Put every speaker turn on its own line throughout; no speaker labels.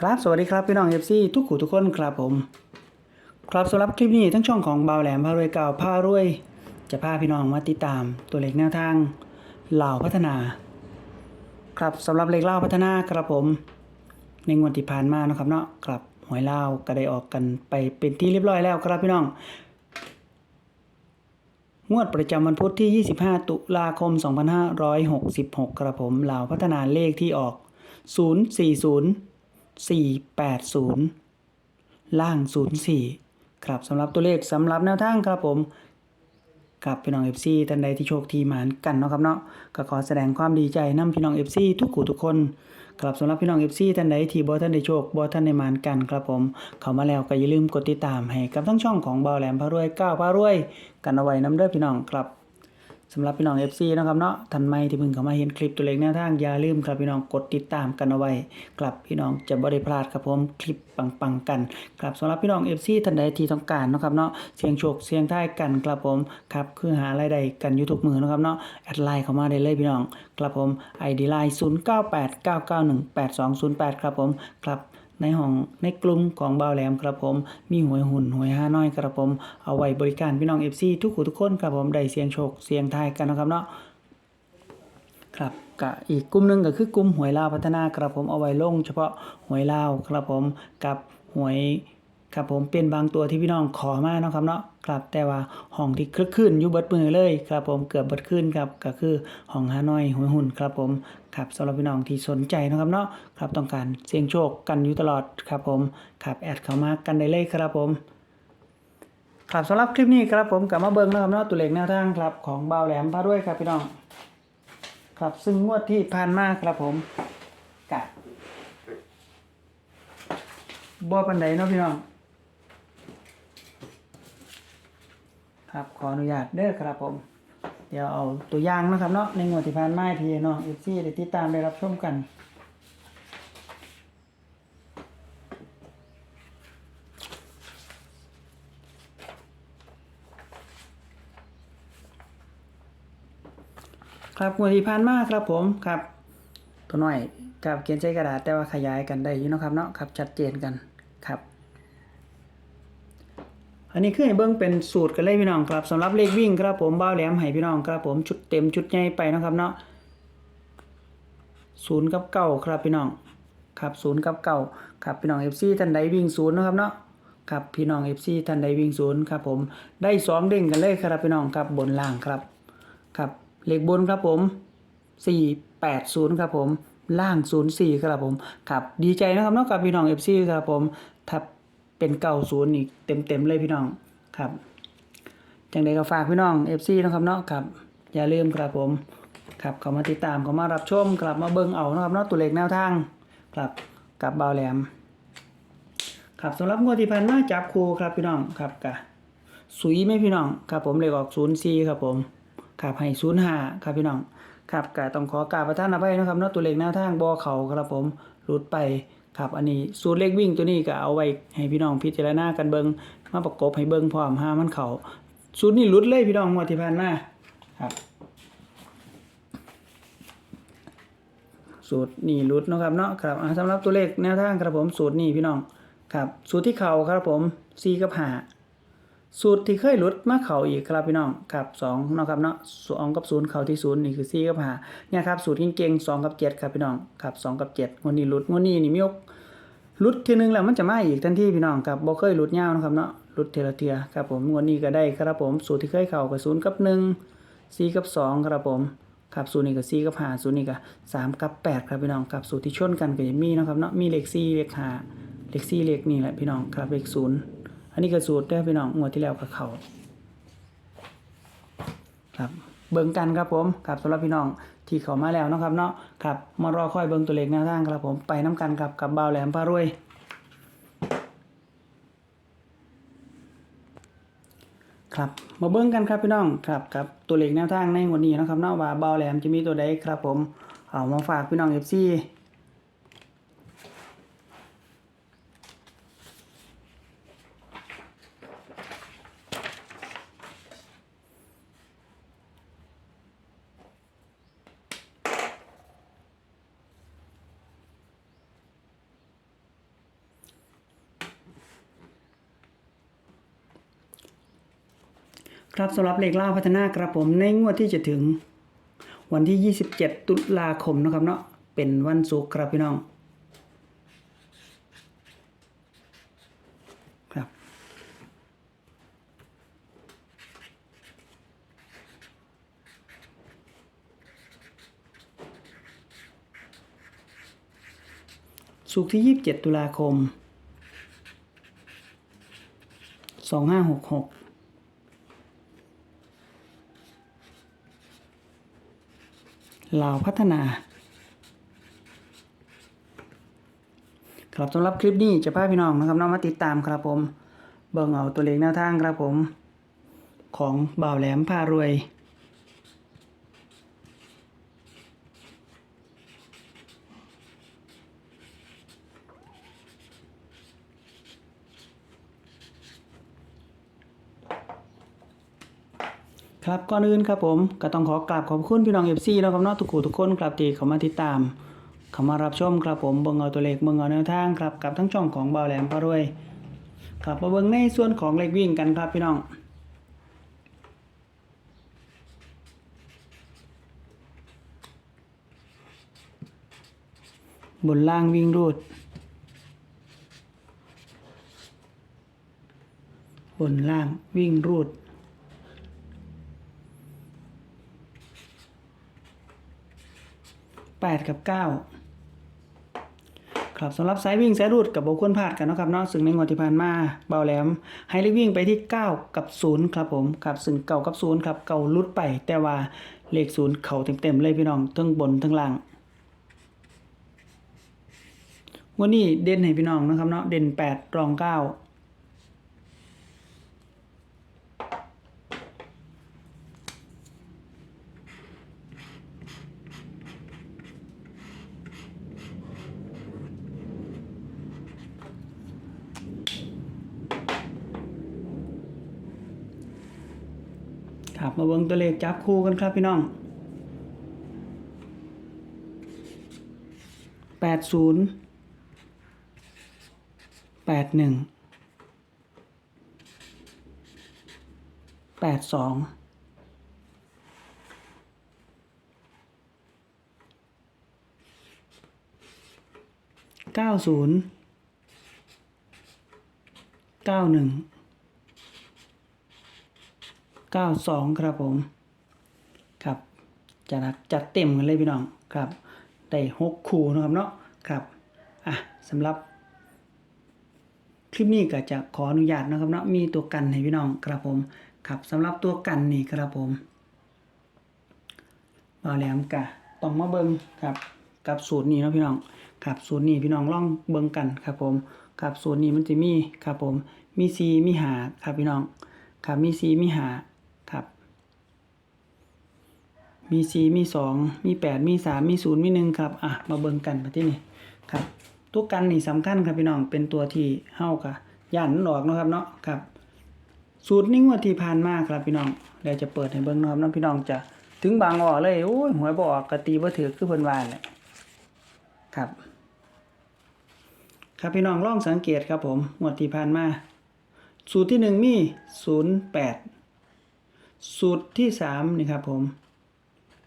ครับสวัสดีครับพี่น้องเอฟซีทุกขู่ทุกคนครับผม ครับสำหรับคลิปนี้ทั้งช่องของเบาแหลมพารวยเก่าพารวย จะพาพี่น้องมาติดตามตัวเลขแนวทางเหล่าพัฒนา ครับสำหรับเลขเล่าพัฒนาครับผม ในงวดที่ผ่านมานะครับเนาะครับหวยเล่าก็ได้ออกกันไปเป็นที่เรียบร้อยแล้วครับพี่น้องงวดประจำวันพุธที่ 25 ตุลาคม 2566 ครับผมเหล่าพัฒนาเลขที่ออก 040 480 ล่าง 04 ครับสำหรับตัวเลขสำหรับแนวทางครับผมกับพี่น้อง FC ท่านใดที่โชคทีหมานกันเนาะครับเนาะก็ขอแสดงความดีใจนํพี่น้อง FC ทุกคู่ทุกคนครับสำหรับพี่น้อง FC ท่านใดที่บ่ท่านได้โชคบ่ท่านได้หมานกันครับผม เข้ามาแล้วก็อย่าลืมกดติดตามให้กับทั้งช่องของเบาแหลมพารวยก้าวพารวย กันเอาไว้นํเด้อพี่น้องครับ สำหรับพี่น้อง FC นะครับเนาะท่านใหม่ที่เพิ่งเข้ามาเห็นคลิปตัวเลขแนวทางอย่าลืมครับพี่น้องกดติดตามกันเอาไว้ครับพี่น้องจะบ่ได้พลาดครับผมคลิปปังๆกันครับสำหรับพี่น้อง FC ท่านใดที่ต้องการนะครับเนาะเสียงโชคเสียงท้ายกันครับผมครับคือหารายได้กันอยู่ทุกมือนะครับเนาะแอดไลน์เข้ามาได้เลยพี่น้องครับผม ID ไลน์0989918208 ครับผมครับ ในห้องในกลุ่มของบ่าวแหลมครับผม มีหวยหุ่นหวยห้าน้อยครับผม เอาไว้บริการพี่น้องเอฟซีทุกผู้ทุกคนครับผมได้เสียงโชคเสียงทายกันนะครับเนาะครับก็อีกกลุ่มหนึ่งก็คือกลุ่มหวยลาวพัฒนาครับผมเอาไว้ลง เฉพาะหวยลาวครับผมกับหวย ครับผมเป็นบางตัวที่พี่น้องขอมาเนาะครับเนาะครับแต่ว่าห้องที่คลึกขึ้นอยู่เบิดมือเลยครับผมเกือบเบิดขึ้นครับก็คือห้องฮานอยหวยหุ่นครับผมครับสำหรับพี่น้องที่สนใจนะครับเนาะครับต้องการเสี่ยงโชคกันอยู่ตลอดครับผมครับแอดเข้ามากันได้เลยครับผมครับสำหรับคลิปนี้ครับผมกลับมาเบิ่งนะครับเนาะตัวเลขแนวทางครับของบ่าวแหลมพาด้วยครับพี่น้อง ครับซึ่งงวดที่ผ่านมาครับผมกะบ่ปันใดเนาะพี่น้อง ครับขออนุญาตเด้อครับผม เดี๋ยวเอาตัวอย่างนะครับเนาะในงวดที่ผ่านมาให้พี่น้องเอฟซีได้ติดตามได้รับชมกันครับงวดที่ผ่านมาครับผมครับ ตัวน้อยกับเขียนใช้กระดาษแต่ว่าขยายกันได้อยู่นะครับเนาะครับชัดเจนกันครับ อันนี้คือให้เบิ่งเป็นสูตรกันเลยพี่น้องครับสำหรับเลขวิ่งครับผมบ้าแหลมให้พี่น้องครับผมชุดเต็มชุดใหญ่ไปนะครับเนาะศูนย์กับเก้าครับพี่น้องครับศูนย์กับเก้าครับพี่น้อง FC ท่านใดวิ่งศูนย์นะครับเนาะครับพี่น้อง FC ท่านใดวิ่งศูนย์ครับผมได้สองเด้งกันเลยครับพี่น้องครับบนล่างครับครับเลขบนครับผม480ครับผมล่าง 04 ครับผมครับดีใจนะครับเนาะกับพี่น้อง FC ครับผมถ้า เป็นเก่าศูนย์อีกเต็มๆเลยพี่น้องครับจังใดก็ฝากพี่น้อง FC นะครับเนาะครับอย่าลืมครับผมครับเขามาติดตามเขามารับชมกลับมาเบิ่งเอานะครับเนาะตัวเลขแนวทางครับกับเบาแหลม ครับสำหรับงวดที่ผ่านมาจับครูครับพี่น้องครับกะสุยไหมพี่น้องครับผมเลขออก04ครับผมครับให้ศูนย์ห้าครับพี่น้องครับก็ต้องขอกราบประทานอภัยนะครับเนาะตัวเลขแนวทางบอเขาครับผมรุดไป ครับอันนี้สูตรเลขวิ่งตัวนี้ก็เอาไว้ให้พี่น้องพิจารณากันเบิงมาประกบให้เบิงพร้อมห้ามันเขาสูตรนี้รุดเลยพี่น้องงวดที่ผ่านมาครับ สูตรนี่รุดเนาะครับเนาะครับสำหรับตัวเลขแนวทางครับผมสูตรนี้พี่น้องครับ สูตรที่เข่าครับผม4กับ5 สูตรที่เคยหลุดมาเข่าอีกครับพี่น้องครับสองเนาะครับเนาะสองกับศูนย์เข่าที่ศูนย์นี่คือสี่กับห้าเนี่ยครับสูตรเก่งๆสองกับเจ็ดครับพี่น้องครับสองกับเจ็ดงวดนี้หลุดงวดนี้นี่มีโอกหลุดทีนึงแล้วมันจะมาอีกทันทีพี่น้องครับบ่เคยหลุดยาวนะครับเนาะหลุดเทละเทียครับผมงวดนี้ก็ได้ครับผมสูตรที่เคยเข่ากับศูนย์กับหนึ่งสี่กับสองครับผมครับสูตรนี้กับสี่กับห้าสูตรนี้กับสามกับแปดครับพี่น้องครับสูตรที่ชนกันก็จะมีนะครับเนาะมีเลขสี่เลขห้าเลขสี่เลขนี่แหละพี่น้องครับเลขศูนย์ อันนี้ก็สูตรเด้อพี่น้องงวดที่แล้วกับเขาครับเบิ่งกันครับผมครับสำหรับพี่น้องที่เขามาแล้วนะครับเนาะครับมารอคอยเบิ่งตัวเลขแนวทางครับผมไปน้กันครับกับเบาแหลมพารวยครับมาเบิ่งกันครับพี่น้องครับครับตัวเลขแนวทางในวันนี้นะครับเนาะว่าเบาแหลมจะมีตัวใดครับผมเอามาฝากพี่น้อง FC ครับสำหรับเลขล่าพัฒนาครับผมในงวดที่จะถึง วันที่ 27 ตุลาคมนะครับเนาะเป็นวันศุกร์ครับพี่น้องครับ ศุกร์ที่ 27 ตุลาคม 2566 ลาวพัฒนา ครับสำหรับคลิปนี้จะพาพี่น้องนะครับน้องมาติดตามครับผม เบิ่งเอาตัวเลขแนวทางครับผม ของบ่าวแหลมพารวย ครับก่อนอื่นครับผมก็ต้องขอกราบขอบคุณพี่น้องเอฟซีนะครับเนาะทุกคู่ทุกคนครับที่เข้ามาติดตามเข้ามารับชมครับผมเบิ่งเอาตัวเลขเบิ่งเอาแนวทางครับกับทั้งช่องของบ่าวแหลมพารวยครับมาเบิ่งในส่วนของเลขวิ่งกันครับพี่น้องบนล่างวิ่งรูด บนล่างวิ่งรูด แปดกับเก้าครับสำหรับสายวิ่งสายรูดกับบควรพลาดกันนะครับเนาะซึ่งในงวดที่ผ่านมาเบาแหลมให้เลขวิ่งไปที่ 9 กับ 0 ครับผมครับซึ่งเก่ากับ 0 ครับเก่าลุดไป แต่ว่าเลข 0 เข่าเต็มๆเลยพี่น้องทั้งบนทั้งล่างวันนี้เด่นให้พี่น้องนะครับเนาะเด่น 8 รอง 9 มาเบิ่งตัวเลขจับคู่กันครับพี่น้องแปดศูนย์แปดหนึ่งแปดสองเก้าศูนย์เก้าหนึ่ง เก้าสองครับผม ครับจัดจัดเต็มกันเลยพี่น้องครับ ได้หกคู่นะครับเนาะครับอะสำหรับคลิปนี้ก็จะขออนุญาตนะครับเนาะมีตัวกันให้พี่น้องครับผมครับสำหรับตัวกันนี่ครับผมบาแหลมกะต้องมาเบิงครับกับสูตรนี้นะพี่น้องครับสูตรนี้พี่น้องลองเบิงกันครับผมครับสูตรนี้มันจะมีครับผมมีซีมีหาครับพี่น้องครับมีซีมีหา มีสี่มีสองมีแปดมีสามมีศูนย์มีหนึ่งครับ อะ มาเบิ่งกันมาที่นี่ครับตัวกันนี่สำคัญครับพี่น้อง เป็นตัวที่เฮ้ากะย่านมันอกนะครับเนาะครับ สูตรนี้งวดที่ผ่านมาครับพี่น้องเดี๋ยวจะเปิดให้เบิ่งนะครับน้องพี่น้องจะถึงบางออกเลยโอ้ยหวยบ่อกกะตีบ่ถือคือเพิ่นว่าแหละครับ ครับพี่น้องลองสังเกตครับผมงวดที่ผ่านมา สูตรที่หนึ่งมีศูนย์แปดสูตรที่สามนี่ครับผม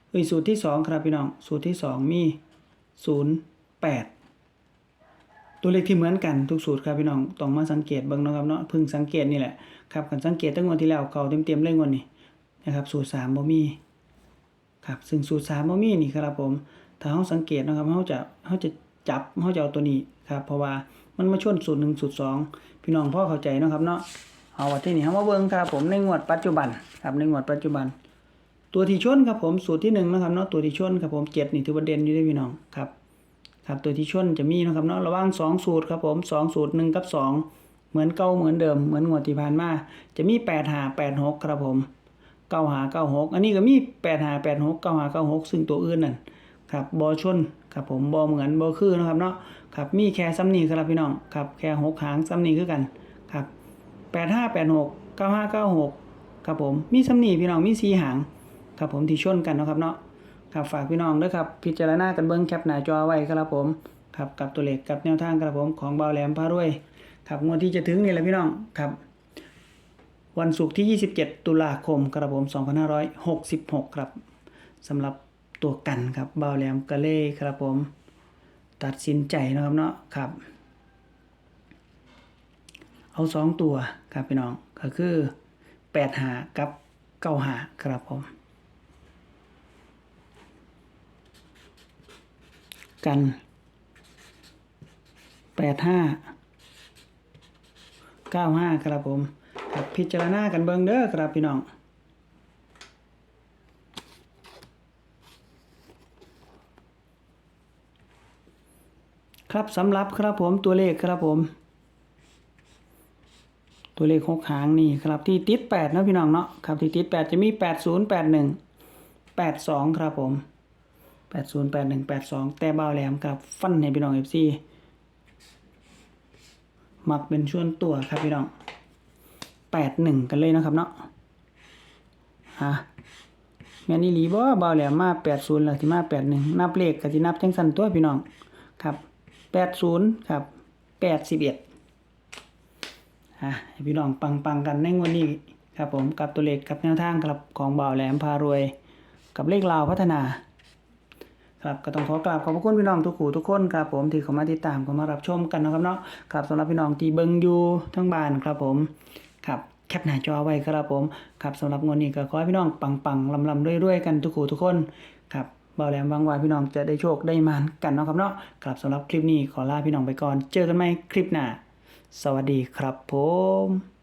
เอ้ยสูตรที่สองครับพี่น้อง สูตรที่สองมีศูนย์แปดตัวเลขที่เหมือนกันทุกสูตรครับพี่น้องต้องมาสังเกตเบิ่งนะครับเนาะพิ่งสังเกตนี่แหละครับกันสังเกตตั้งงวดที่แล้วเก่าเต็มๆเลยงวดนี้นะครับ สูตรสามบ่มีครับซึ่งสูตรสามบ่มีนี่ครับผมถ้าเฮาสังเกตนะครับเฮาจะเฮาจะจับเฮาจะเอาตัวนี้ครับเพราะว่ามันมาชนสูตรหนึ่งสูตรสองพี่น้องพ่อเข้าใจนะครับเนาะเอาว่าที่นี่เฮามาเบิ่งครับผมในงวดปัจจุบันครับในงวดปัจจุบัน ตัวที่ชนครับผมสูตรที่หนึ่งนะครับเนาะตัวที่ชนครับผมเจ็ดนี่ถือว่าเด่นอยู่ได้พี่น้องครับครับตัวที่ชนจะมีนะครับเนาะระว่างสองสูตรครับผมสองสูตรหนึ่งกับสองเหมือนเก่าเหมือนเดิมเหมือนงวดที่ผ่านมาจะมีแปดหาแปดหกครับผมเก้าหาเก้าหกอันนี้ก็มีแปดหาแปดหกเก้าหาเก้าหกซึ่งตัวอื่นนั่นครับบอชนครับผมบอเหมือนบอคือนะครับเนาะครับมีแค่ซ้ำนี้ครับพี่น้องครับแค่หกหางซ้ำนี้คือกันครับแปดห้าแปดหกเก้าห้าเก้าหกครับผมมีซ้ำนี้พี่น้องมีสี่หาง ครับผมที่ชนกันนะครับเนาะครับฝากพี่น้องด้วยครับพิจารณากันเบิ้งแคปหน้าจอไว้ครับผมครับกับตัวเลขกับแนวทางครับผมของเบาแหลมพารวยครับงวดที่จะถึงนี่แหละพี่น้องครับ วันศุกร์ที่ 27 ตุลาคมครับผม2566 ครับสำหรับตัวกันครับเบาแหลมกะเล่ครับผม ตัดสินใจนะครับเนาะครับ เอาสองตัวครับพี่น้องก็คือแปดหากับเก้าหาครับผม กันแปดห้าเก้าห้าครับผมครับพิจารณากันเบิงเด้อครับพี่น้องครับสำหรับครับผมตัวเลขครับผม ตัวเลขหกหางนี่ครับที่ติดแปดนะพี่น้องเนาะครับที่ติดแปดจะมีแปดศูนย์แปดหนึ่งแปดสองครับผม แปดศูนย์แปดหนึ่งแปดสองแต่เบาแหลมครับฟันให้พี่น้องเอฟซีมักเป็นช่วงตัวครับพี่น้องแปดหนึ่งกันเลยนะครับเนาะฮะแม่นอี่ลีบ่เบาแหลมมาแปดศูนย์หรือที่มาแปดหนึ่งนับเลขกับที่นับจังสันตัวพี่น้องครับแปดศูนย์ครับแปดสิบเอ็ดอะพี่น้องปังปังกันในงวดนี้ครับผมกับตัวเลขกับแนวทางครับของเบาแหลมพารวย กับเลขลาวพัฒนา ครับก็ต้องขอกราบขอบพระคุณพี่น้องทุกคู่ทุกคนครับผมที่เข้ามาติดตามเข้ามารับชมกันนะครับเนาะครับสำหรับพี่น้องที่เบิงอยู่ทั้งบ้านครับผมครับแคปหน้าจอไว้ครับผมครับสำหรับงวดนี้ก็ขอให้พี่น้องปังปังๆลำลำๆรวยๆกันทุกคู่ทุกคนครับเบาแหลมวังว่าพี่น้องจะได้โชคได้มานกันเนาะครับเนาะครับสำหรับคลิปนี้ขอลาพี่น้องไปก่อน เจอกันใหม่คลิปหน้าสวัสดีครับผม